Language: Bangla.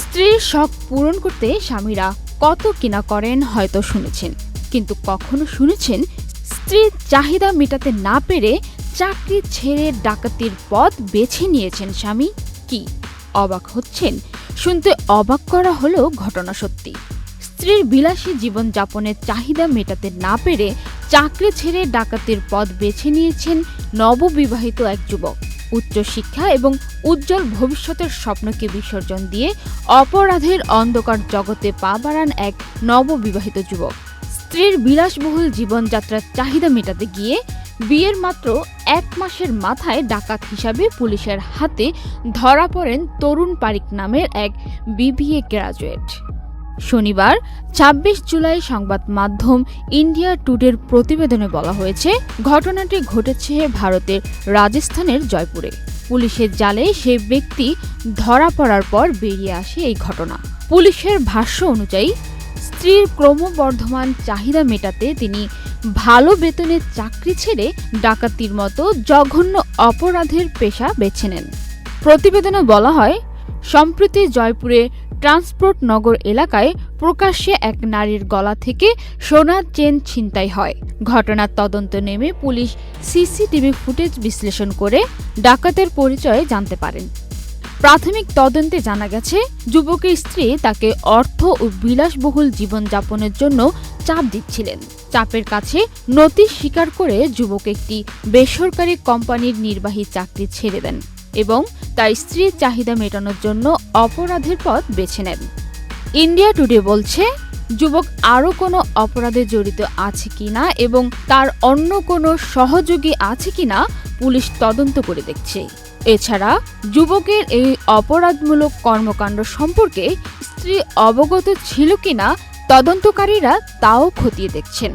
স্ত্রীর শখ পূরণ করতে স্বামীরা কত কিনা করেন হয়তো শুনেছেন। কিন্তু কখনো শুনেছেন স্ত্রীর চাহিদা মেটাতে না পেরে চাকরি ছেড়ে ডাকাতির পথ বেছে নিয়েছেন স্বামী? কি অবাক হচ্ছেন? শুনতে অবাক করা হলো ঘটনা সত্যি। স্ত্রীর বিলাসী জীবনযাপনের চাহিদা মেটাতে না পেরে চাকরি ছেড়ে ডাকাতির পথ বেছে নিয়েছেন নববিবাহিত এক যুবক। উচ্চশিক্ষা এবং উজ্জ্বল ভবিষ্যতের স্বপ্নকে বিসর্জন দিয়ে অপরাধের অন্ধকার জগতে পা বাড়ান এক নববিবাহিত যুবক। স্ত্রীর বিলাসবহুল জীবনযাত্রার চাহিদা মেটাতে গিয়ে বিয়ের মাত্র এক মাসের মাথায় ডাকাত হিসাবে পুলিশের হাতে ধরা পড়েন তরুণ পারিক নামের এক বিবিএ গ্রাজুয়েট। শনিবার ২৬ জুলাই সংবাদ মাধ্যম ইন্ডিয়া টুডের প্রতিবেদনে বলা হয়েছে, ঘটনাটি ঘটেছে ভারতের রাজস্থানের জয়পুরে। পুলিশের জালে সে ব্যক্তি ধরা পড়ার পর বেরিয়ে আসে এই ঘটনা। পুলিশের ভাষ্য অনুযায়ী, স্ত্রীর ক্রমবর্ধমান চাহিদা মেটাতে তিনি ভালো বেতনের চাকরি ছেড়ে ডাকাতির মতো জঘন্য অপরাধের পেশা বেছে নেন। প্রতিবেদনে বলা হয়, সম্প্রতি জয়পুরে ট্রান্সপোর্ট নগর এলাকায় প্রকাশ্যে এক নারীর গলা থেকে সোনার চেন ছিনতাই হয়। ঘটনার তদন্ত নেমে পুলিশ সিসিটিভি ফুটেজ বিশ্লেষণ করে ডাকাতের পরিচয় জানতে পারেন। প্রাথমিক তদন্তে জানা গেছে, যুবকের স্ত্রী তাকে অর্থ ও বিলাসবহুল জীবনযাপনের জন্য চাপ দিচ্ছিলেন। চাপের কাছে নথি স্বীকার করে যুবক একটি বেসরকারি কোম্পানির নির্বাহী চাকরি ছেড়ে দেন। এবং তার স্ত্রীর চাহিদা মেটানোর জন্য অপরাধের পথ বেছে নেন। ইন্ডিয়া টুডে বলছে, যুবক আরও কোনো অপরাধে জড়িত আছে কিনা এবং তার অন্য কোনো সহযোগী আছে কিনা পুলিশ তদন্ত করে দেখছে। এছাড়া, যুবকের এই অপরাধমূলক কর্মকাণ্ড সম্পর্কে স্ত্রী অবগত ছিল কিনা তদন্তকারীরা তাও খতিয়ে দেখছেন।